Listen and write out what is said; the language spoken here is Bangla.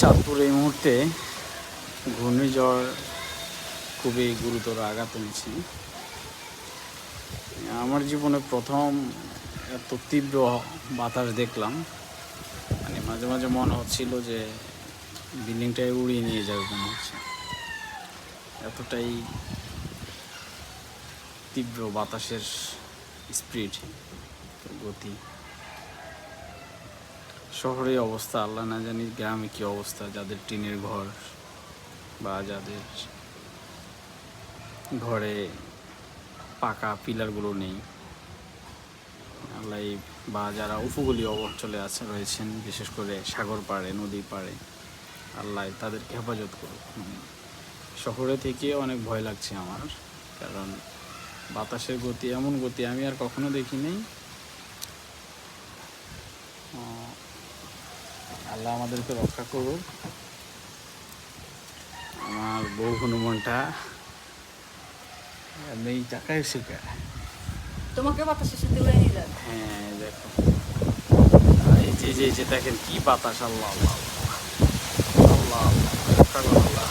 চাঁদপুর এই মুহূর্তে ঘূর্ণিঝড় খুবই গুরুতর আঘাত এনেছে। আমার জীবনে প্রথম এত তীব্র বাতাস দেখলাম। মানে মাঝে মাঝে মনে হচ্ছিল যে বিল্ডিংটাই উড়িয়ে নিয়ে যাবে মনে হচ্ছে। এতটাই তীব্র বাতাসের স্পিড, গতি। শহরে অবস্থা আল্লাহ না জানি গ্রামে কি অবস্থা যাদের টিনের ঘর বা যাদের ঘরে পাকা পিলারগুলো নেই। আল্লাহ বা যারা উপকূলীয় অঞ্চলে আছে রয়েছেন বিশেষ করে সাগর পাড়ে নদী পাড়ে আল্লাহ তাদেরকে হেফাজত করুক। মানে শহরে থেকে অনেক ভয় লাগছে আমার কারণ বাতাসের গতি এমন গতি আমি আর কখনো দেখি নাই আহ, আল্লাহ আমাদেরকে রক্ষা করুক। আমার বউ হনুমানটা নেই টাকায় শেখা। তোমাকে বাতাসে সাথে দিলে নিয়ে যাবে। হ্যাঁ দেখো। এই যে যে যে দেখেন কি বাতাস আল্লাহ আল্লাহ আল্লাহ রক্ষা আল্লাহ।